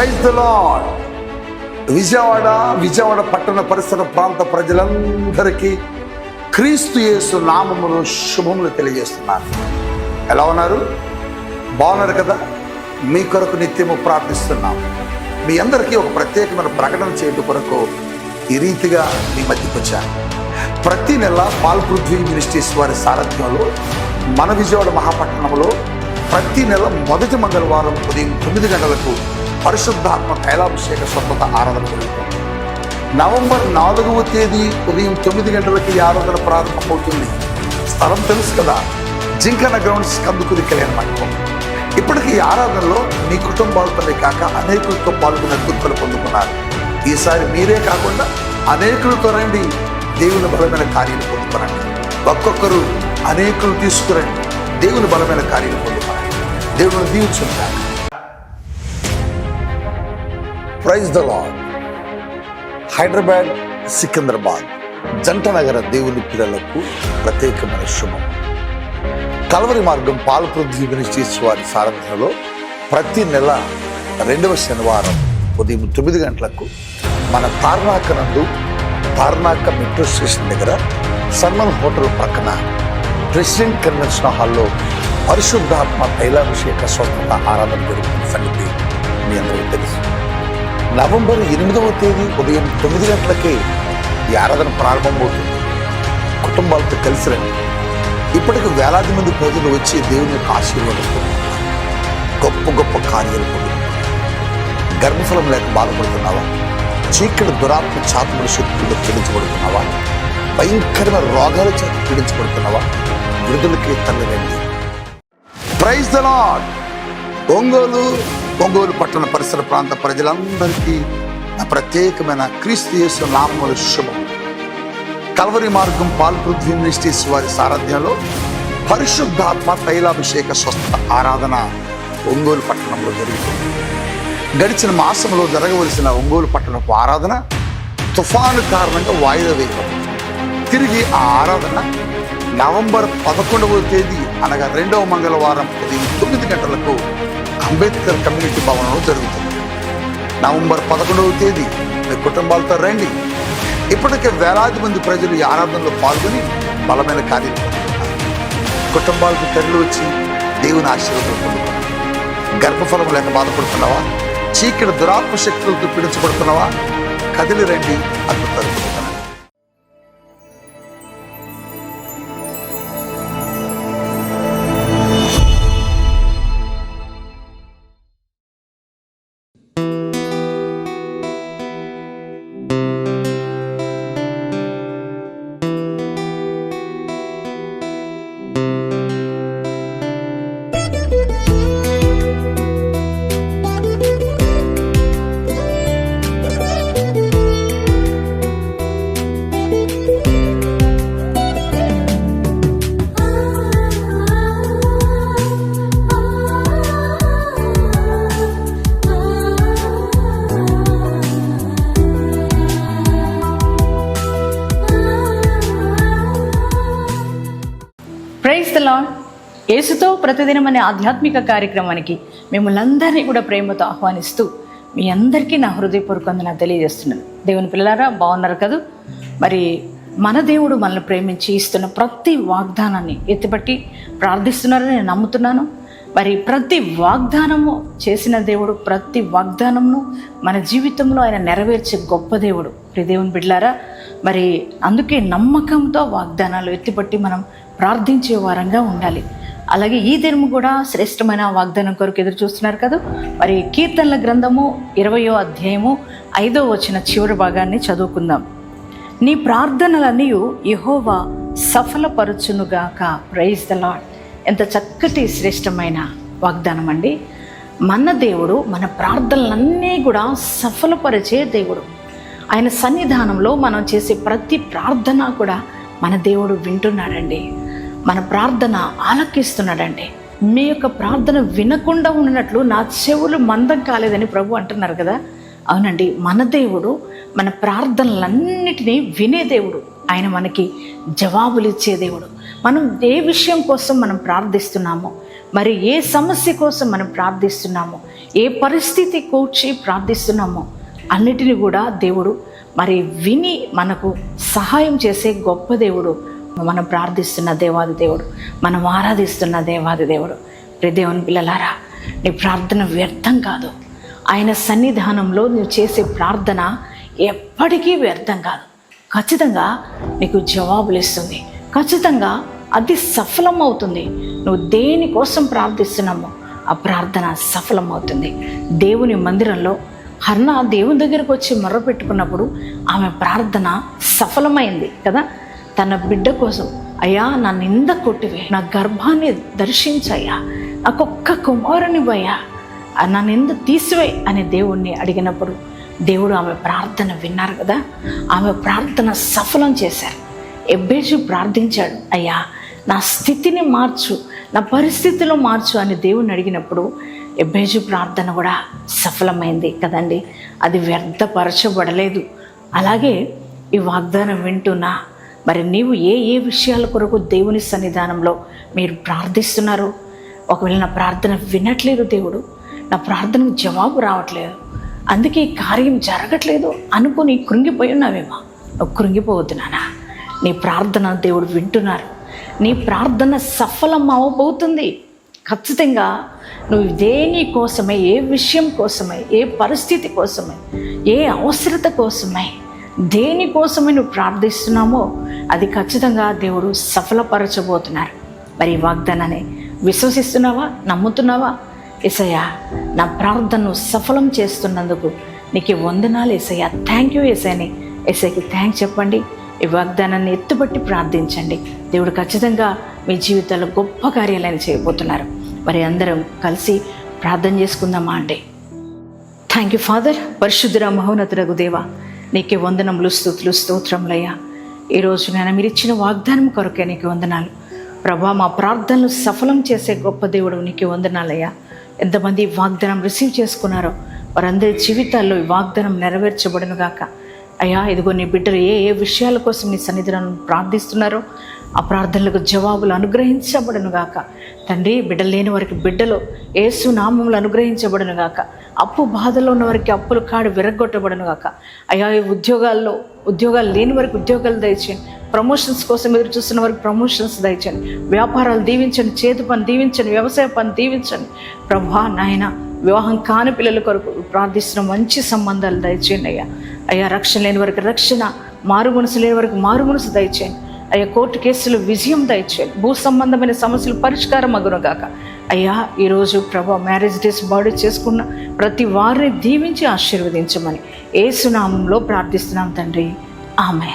Praise the Lord Vijayawada Vijayawada పట్టణ పరిసర ప్రాంత ప్రజలందరికీ క్రీస్తు యేసు నామమును శుభములు తెలియజేస్తున్నాను. ఎలా ఉన్నారు? బాగున్నారు కదా? మీ కొరకు నిత్యము ప్రార్థిస్తున్నాం. మీ అందరికీ ఒక ప్రత్యేకమైన ప్రకటన చేయడం కొరకు ఈ రీతిగా మీ మధ్యకు వచ్చాను. ప్రతి నెల పాల్పృథ్వీ మినిస్ట్రీస్ వారి సారథ్యంలో మన విజయవాడ మహాపట్టణంలో ప్రతి నెల మొదటి మంగళవారం ఉదయం తొమ్మిది గంటలకు పరిశుద్ధాత్మ తైలాభిషేక స్వచ్ఛత ఆరాధన జరుగుతుంది నవంబర్ నాలుగవ తేదీ ఉదయం తొమ్మిది గంటలకి ఈ ఆరాధన ప్రారంభమవుతుంది స్థలం తెలుసు కదా? జింకన గ్రౌండ్స్ కందుకుని కళ్యాణ మండపం. ఇప్పటికీ ఈ ఆరాధనలో మీ కుటుంబాలతోనే కాక అనేకులతో పాల్గొనే గుర్తులు పొందుకున్నారు. ఈసారి మీరే కాకుండా అనేకులతో రండి. దేవుని బలమైన కార్యాలు పొందుకురండి ఒక్కొక్కరు అనేకులు తీసుకురండి. దేవుని బలమైన కార్యాలు పొందుకోరండి దేవుని దీవించుంటారు praise the Lord Hyderabad Secunderabad జంట నగర దేవుని పిల్లలకు ప్రత్యేకమైన శుభం. కలవరి మార్గం పాలపృథ్వీ మినిస్ట్రీస్ వారి సారథ్యంలో ప్రతి నెల రెండవ శనివారం ఉదయం తొమ్మిది గంటలకు మన తార్నాక నందు తార్నాక మెట్రో స్టేషన్ దగ్గర సన్మన్ హోటల్ పక్కన ప్రెసిడెంట్ కన్వెన్షన్ హాల్లో పరిశుద్ధాత్మ తైలాభిషేక స్వతంత్ర ఆరాధన జరుగుతున్న సంగతి మీ అందరికీ తెలుసు. నవంబర్ ఎనిమిదవ తేదీ ఉదయం తొమ్మిది గంటలకే ఈ ఆరాధన ప్రారంభమవుతుంది కుటుంబాలతో కలిసి రండి. ఇప్పటికి వేలాది మంది ప్రజలు వచ్చి దేవుని యొక్క ఆశీర్వాదం గొప్ప గొప్ప కార్యాలు పొందుతున్నారు గర్భఫలం లేక బాధపడుతున్నావా? చీకటి దురాత్మ చాతుముల శక్తులు పీడించబడుతున్నావా భయంకరమైన రోగాల చేత పీడించబడుతున్నావా? విడుదలకి తల్లి రండి praise the Lord Ongole Ongole పట్టణ పరిసర ప్రాంత ప్రజలందరికీ నా ప్రత్యేకమైన క్రీస్తు యేసు నామముల శుభం. కల్వరి మార్గం పాల్పృథ్వీ మినిస్ట్రీస్ వారి సారథ్యంలో పరిశుద్ధాత్మ తైలాభిషేక స్వస్థ ఆరాధన ఒంగోలు పట్టణంలో జరుగుతుంది. గడిచిన మాసంలో జరగవలసిన ఒంగోలు పట్టణపు ఆరాధన తుఫాను కారణంగా వాయిదా వేయబడింది తిరిగి ఆ ఆరాధన నవంబర్ పదకొండవ తేదీ అనగా రెండవ మంగళవారం ఉదయం తొమ్మిది గంటలకు అంబేద్కర్ కమ్యూనిటీ భవనంలో జరుగుతుంది. నవంబర్ పదకొండవ తేదీ. మీ కుటుంబాలతో రండి. ఇప్పటికే వేలాది మంది ప్రజలు ఈ ఆరాధనలో పాల్గొని బలమైన కార్యం కుటుంబాలకు తరలి వచ్చి దేవుని ఆశీర్వాదం పొందుకున్నారు గర్భఫలం లేక బాధపడుతున్నావా? చీకటి దురాత్మ శక్తులతో పీడించబడుతున్నావా? కదిలి రండి అద్భుతాలు పొందుతున్నారు యేసుతో ప్రతిదినం అనే ఆధ్యాత్మిక కార్యక్రమానికి మిమ్మల్ని అందరినీ కూడా ప్రేమతో ఆహ్వానిస్తూ మీ అందరికీ నా హృదయపూర్వకంగా తెలియజేస్తున్నాను. దేవుని పిల్లలారా బాగున్నారు కదా? మరి మన దేవుడు మనల్ని ప్రేమించి ఇస్తున్న ప్రతి వాగ్దానాన్ని ఎత్తిపట్టి ప్రార్థిస్తున్నారని నేను నమ్ముతున్నాను. మరి ప్రతి వాగ్దానము చేసిన దేవుడు ప్రతి వాగ్దానమును మన జీవితంలో ఆయన నెరవేర్చే గొప్ప దేవుడు. దేవుని బిడ్లారా మరి అందుకే నమ్మకంతో వాగ్దానాలు ఎత్తిపట్టి మనం ప్రార్థించే వారంగా ఉండాలి. అలాగే ఈ దినము కూడా శ్రేష్టమైన వాగ్దానం కొరకు ఎదురు చూస్తున్నారు కదా. మరి కీర్తనల గ్రంథము ఇరవయో అధ్యాయము ఐదో వచ్చిన చివరి భాగాన్ని చదువుకుందాం. నీ ప్రార్థనలన్నీ యహోవా సఫలపరచునుగాక. ప్రైజ్ ద లాడ్ ఎంత చక్కటి శ్రేష్టమైన వాగ్దానం అండి. మన దేవుడు మన ప్రార్థనలన్నీ కూడా సఫలపరిచే దేవుడు. ఆయన సన్నిధానంలో మనం చేసే ప్రతి ప్రార్థన కూడా మన దేవుడు వింటున్నాడండి. మన ప్రార్థన ఆలకిస్తున్నాడండి. మీ యొక్క ప్రార్థన వినకుండా ఉన్నట్లు నా చెవులు మందం కాలేదని ప్రభు అంటున్నారు కదా. అవునండి మన దేవుడు మన ప్రార్థనలన్నిటినీ వినే దేవుడు. ఆయన మనకి జవాబులు ఇచ్చే దేవుడు. మనం ఏ విషయం కోసం మనం ప్రార్థిస్తున్నామో మరి ఏ సమస్య కోసం మనం ప్రార్థిస్తున్నామో ఏ పరిస్థితి కూర్చి ప్రార్థిస్తున్నామో అన్నిటిని కూడా దేవుడు మరి విని మనకు సహాయం చేసే గొప్ప దేవుడు మనం ప్రార్థిస్తున్న దేవాది దేవుడు. మనం ఆరాధిస్తున్న దేవాది దేవుడు. ప్రియ దేవుని పిల్లలారా నీ ప్రార్థన వ్యర్థం కాదు. ఆయన సన్నిధానంలో నువ్వు చేసే ప్రార్థన ఎప్పటికీ వ్యర్థం కాదు. ఖచ్చితంగా నీకు జవాబులు ఇస్తుంది. ఖచ్చితంగా అది సఫలం అవుతుంది నువ్వు దేనికోసం ప్రార్థిస్తున్నామో ఆ ప్రార్థన సఫలమవుతుంది. దేవుని మందిరంలో హర్ణ దేవుని దగ్గరకు వచ్చి మొర్రపెట్టుకున్నప్పుడు ఆమె ప్రార్థన సఫలమైంది కదా. తన బిడ్డ కోసం అయ్యా నా నింద కొట్టివే నా గర్భాన్ని దర్శించయ్యా నాకొక్క కుమారునివయ్యా ఆ నా నింద తీసివే అని దేవుణ్ణి అడిగినప్పుడు దేవుడు ఆమె ప్రార్థన విన్నారు కదా. ఆమె ప్రార్థన సఫలం చేశారు. ఎబ్బేజు ప్రార్థించాడు అయ్యా నా స్థితిని మార్చు నా పరిస్థితిలో మార్చు అని దేవుణ్ణి అడిగినప్పుడు ఎబ్బేజు ప్రార్థన కూడా సఫలమైంది కదండి. అది వ్యర్థపరచబడలేదు. అలాగే ఈ వాగ్దానం వింటున్నా మరి నీవు ఏ ఏ విషయాల కొరకు దేవుని సన్నిధానంలో మీరు ప్రార్థిస్తున్నారు? ఒకవేళ నా ప్రార్థన వినట్లేదు దేవుడు నా ప్రార్థనకు జవాబు రావట్లేదు అందుకే ఈ కార్యం జరగట్లేదు అనుకుని కృంగిపోయి ఉన్నావేమో. నువ్వు కృంగిపోవద్దు నానా నీ ప్రార్థన దేవుడు వింటున్నారు. నీ ప్రార్థన సఫలం అవబోతుంది. ఖచ్చితంగా నువ్వు దేని కోసమే ఏ విషయం కోసమే ఏ పరిస్థితి కోసమే ఏ అవసరత కోసమే దేనికోసమే నువ్వు ప్రార్థిస్తున్నామో అది ఖచ్చితంగా దేవుడు సఫలపరచబోతున్నారు. మరి ఈ వాగ్దానాన్ని విశ్వసిస్తున్నావా? నమ్ముతున్నావా? ఎసయ్యా నా ప్రార్థనను సఫలం చేస్తున్నందుకు నీకు వందనాలు ఎసయ్యా థ్యాంక్ యూ ఎసయ్యని ఎసైకి థ్యాంక్ చెప్పండి. ఈ వాగ్దానాన్ని ఎత్తుబట్టి ప్రార్థించండి. దేవుడు ఖచ్చితంగా మీ జీవితాల్లో గొప్ప కార్యాలను చేయబోతున్నారు. మరి అందరం కలిసి ప్రార్థన చేసుకుందామా అండి? థ్యాంక్ యూ ఫాదర్ పరిశుద్ధుర మహోన్నతుడగు దేవ నీకే వందనములు స్థుతులు స్తోత్రములయ్యా. ఈరోజు నేను మీరు ఇచ్చిన వాగ్దానం కొరకే నీకు వందనాలు. ప్రభా మా ప్రార్థనలు సఫలం చేసే గొప్ప దేవుడు నీకు వందనాలయ్యా. ఎంతమంది వాగ్దానం రిసీవ్ చేసుకున్నారో వారందరి జీవితాల్లో ఈ వాగ్దానం నెరవేర్చబడును గాక. అయ్యా ఇదిగో నీ బిడ్డలు ఏ ఏ విషయాల కోసం నీ సన్నిధులను ప్రార్థిస్తున్నారో ఆ ప్రార్థనలకు జవాబులు అనుగ్రహించబడును గాక. తండ్రి బిడ్డలు లేని వారికి బిడ్డలు ఏసు నామములు అనుగ్రహించబడును గాక. అప్పు బాధలో ఉన్న వారికి అప్పులు కాడు విరగ్గొట్టబడను గాక. అయ్యా ఉద్యోగాల్లో ఉద్యోగాలు లేని వారికి ఉద్యోగాలు దయచేయండి. ప్రమోషన్స్ కోసం ఎదురు చూస్తున్న వారికి ప్రమోషన్స్ దయచండి వ్యాపారాలు దీవించండి చేతి పని దీవించండి వ్యవసాయ పని దీవించండి. ప్రభా నాయన వివాహం కాని పిల్లల కొరకు ప్రార్థిస్తున్న మంచి సంబంధాలు దయచేయండి అయ్యా. అయ్యా రక్షణ లేని వారికి రక్షణ మారు మనసు లేని వారికి మారు మనసు దయచేయండి. అయ్యా కోర్టు కేసులు విజయం దయచేయండి. భూ సంబంధమైన సమస్యలు పరిష్కారం అగునుగాక అయ్యా ఈరోజు ప్రభా మ్యారేజ్ డేస్ బాడీ చేసుకున్న ప్రతి వారిని దీవించి ఆశీర్వదించమని. ఏసునామంలో ప్రార్థిస్తున్నాం తండ్రి. ఆమె